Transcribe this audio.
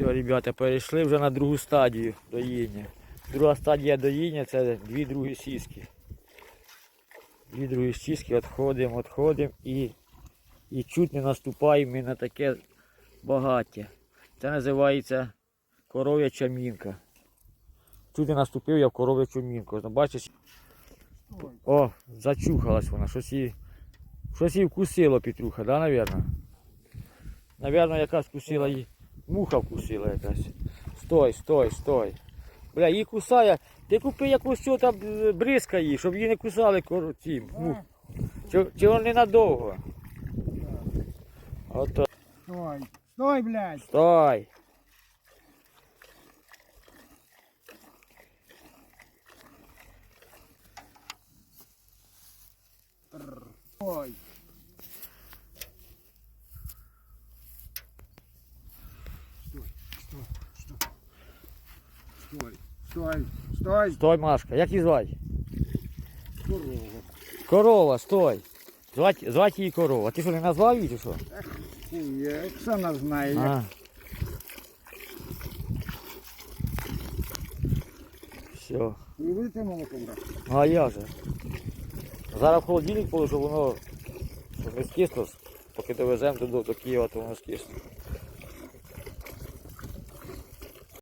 Все, ребята, перейшли вже на другу стадію доїння. Друга стадія доїння це дві другі сіски. Дві другі сіски відходимо, відходимо і, і чуть не наступаємо на таке багаття. Це називається коров'яча мінка. Чуть не наступив я в коров'ячу мінку. Бачиш? О, зачухалась вона, щось її, щось її вкусило Петруха, да, навірно? Навірно, якась вкусила її. Муха вкусила якась. Стой, стой, стой. Бля, її кусає. Ти купи якусь що там е, бризка їй, щоб її не кусали кор... ці мух. Чи, чи вони ненадовго? Ото. Стой, стой, блядь. Стой. Стой. Стой, стой, стой, Стой, Машка. Як її звати? корова. Корова, стой. Звати, звати її корова. Ти що не назвав її чи що? Хуя, Оксана знає, А. Все. ви будете молоко брати? Ну а я же. Зараз в холодильник положу, воно не скисло, поки довеземо до, до Києва, то воно скисне.